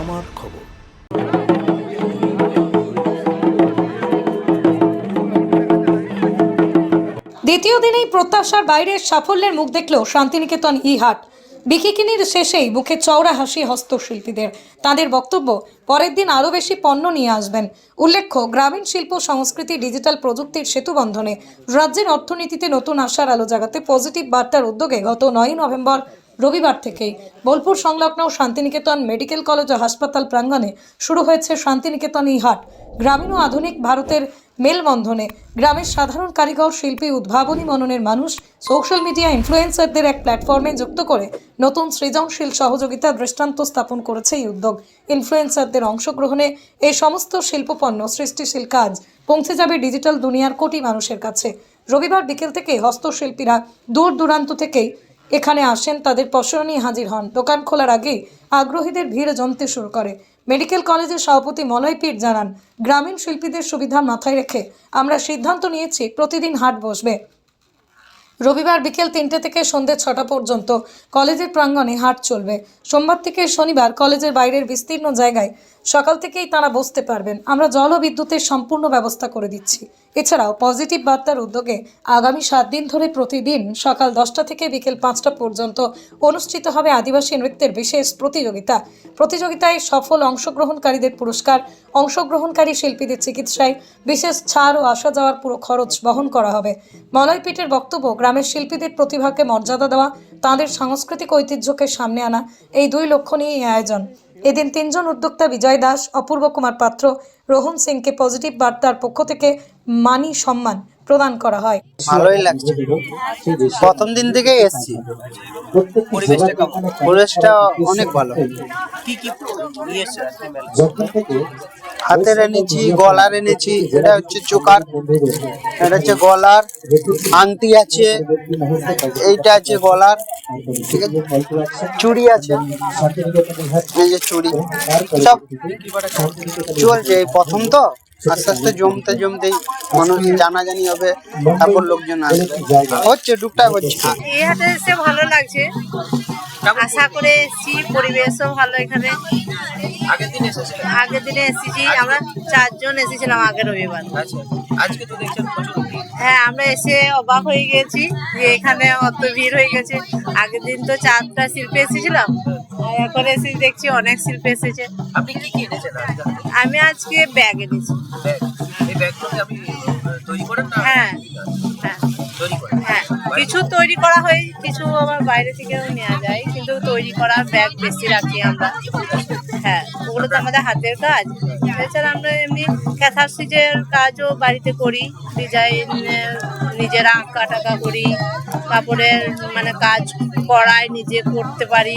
আমার খবর। দ্বিতীয় দিনেই প্রত্যাশার বাইরের সাফল্যের মুখ দেখল শান্তিনিকেতন ই হাট বিকিকিনির শেষেই মুখে চওড়া হাসি হস্তশিল্পীদের। তাদের বক্তব্য, পরের দিন আরও বেশি পণ্য নিয়ে আসবেন। উল্লেখ্য, গ্রামীণ শিল্প, সংস্কৃতি, ডিজিটাল প্রযুক্তির সেতু বন্ধনে রাজ্যের অর্থনীতিতে নতুন আশার আলো জাগাতে পজিটিভ বার্তার উদ্যোগে গত নয় নভেম্বর রবিবার থেকেই। বোলপুর সংলগ্ন শান্তিনিকেতন মেডিকেল কলেজ ও হাসপাতাল প্রাঙ্গণে শুরু হয়েছে শান্তিনিকেতন ই হাট। গ্রামীণ ও আধুনিক ভারতের মেলবন্ধনে গ্রামের সাধারণ কারিগর, শিল্পী, উদ্ভাবনী মননের মানুষ, সোশ্যাল মিডিয়া ইনফ্লুয়েন্সারদের এক প্ল্যাটফর্মে যুক্ত করে নতুন সৃজনশীল সহযোগিতা দৃষ্টান্ত স্থাপন করেছে এই উদ্যোগ। ইনফ্লুয়েন্সারদের অংশগ্রহণে এই সমস্ত শিল্পপণ্য, সৃষ্টিশীল কাজ পৌঁছে যাবে ডিজিটাল দুনিয়ার কোটি মানুষের কাছে। রবিবার বিকেল থেকে হস্তশিল্পীরা দূর দূরান্ত থেকেই এখানে আসেন, তাদের পসরা নিয়ে হাজির হন। দোকান খোলার আগেই আগ্রহীদের ভিড় জমতে শুরু করে। মেডিকেল কলেজের সভাপতি মলয় পীর জানান, গ্রামীণ শিল্পীদের সুবিধা মাথায় রেখে আমরা সিদ্ধান্ত নিয়েছি, প্রতিদিন হাট বসবে। রবিবার বিকেল তিনটে থেকে সন্ধ্যে ছটা পর্যন্ত কলেজের প্রাঙ্গণে হাট চলবে। সোমবার থেকে শনিবার কলেজের বাইরের বিস্তীর্ণ জায়গায় সকাল থেকেই তারা বসতে পারবেন। আমরা জল ও বিদ্যুতের সম্পূর্ণ ব্যবস্থা করে দিচ্ছি। এছাড়াও পজিটিভ বার্তার উদ্যোগে আগামী সাত দিন ধরে প্রতিদিন সকাল দশটা থেকে বিকেল পাঁচটা পর্যন্ত অনুষ্ঠিত হবে আদিবাসী নৃত্যের বিশেষ প্রতিযোগিতা। প্রতিযোগিতায় সফল অংশগ্রহণকারীদের পুরস্কার, অংশগ্রহণকারী শিল্পীদের চিকিৎসায় বিশেষ ছাড় ও আসা যাওয়ার পুরো খরচ বহন করা হবে। মলয়পীঠের বক্তব্য, গ্রামের শিল্পীদের প্রতিভাকে মর্যাদা দেওয়া, তাঁদের সাংস্কৃতিক ঐতিহ্যকে সামনে আনা, এই দুই লক্ষ্য নিয়ে এই আয়োজন। এদিন তিনজন উদ্যোক্তা বিজয় দাস অপূর্ব কুমার পাত্র রোহন সিংকে পজিটিভ বার্তার পক্ষ থেকে মানি সম্মান প্রদান করা হয়। ভালোই লাগছে। প্রথম দিন থেকেই এসছি। পরিবেশটা অনেক ভালো। কি কি নিয়ে এসছে আজকে হাতের এনেছি গলার এনেছি এটা হচ্ছে চোকার এটা হচ্ছে গলার আংটি আছে এইটা আছে গলার ঠিক আছে? চুড়ি আছে এই যে চুড়ি। সব চলছে। এই প্রথম তো? আস্তে আস্তে জমতে জমতেই মানুষ জানাজানি হবে তারপর লোকজন আসবে। হচ্ছে টুকটাক হচ্ছে। এই হাটে এসে ভালো লাগছে। আশা করে এসেছি পরিবেশও ভালো এখানে। আগের দিন এসেছিলেন? আগের দিনে এসেছি আমরা চারজন এসেছিলাম আগের রবিবার। আচ্ছা আজকে তো দেখছেন প্রচুর ভিড়। হ্যাঁ আমরা এসে অবাক হয়ে গেছি যে এখানে অত ভিড় হয়ে গেছে। আগের দিন তো চারটা শিল্পে এসেছিলাম এখন এসে দেখছি অনেক শিল্পী এসেছে। আপনি কি কি এনেছেন আমি আজকে ব্যাগ এনেছি। এই ব্যাগগুলোকে আপনি তৈরি করেন না? হ্যাঁ। হ্যাঁ। তৈরি করেন? হ্যাঁ। কিছু তৈরি করা হয় কিছু আবার বাইরে থেকেও নেওয়া যায় কিন্তু তৈরি করা ব্যাগ বেশি রাখি আমরা। হ্যাঁ ওগুলো তো আমাদের হাতের কাজ। এছাড়া আমরা এমনি ক্যাথার সিজের কাজও বাড়িতে করি ডিজাইন নিজেরা আঁকা টাকা করি কাপড়ের মানে কাজ করাই নিজে করতে পারি।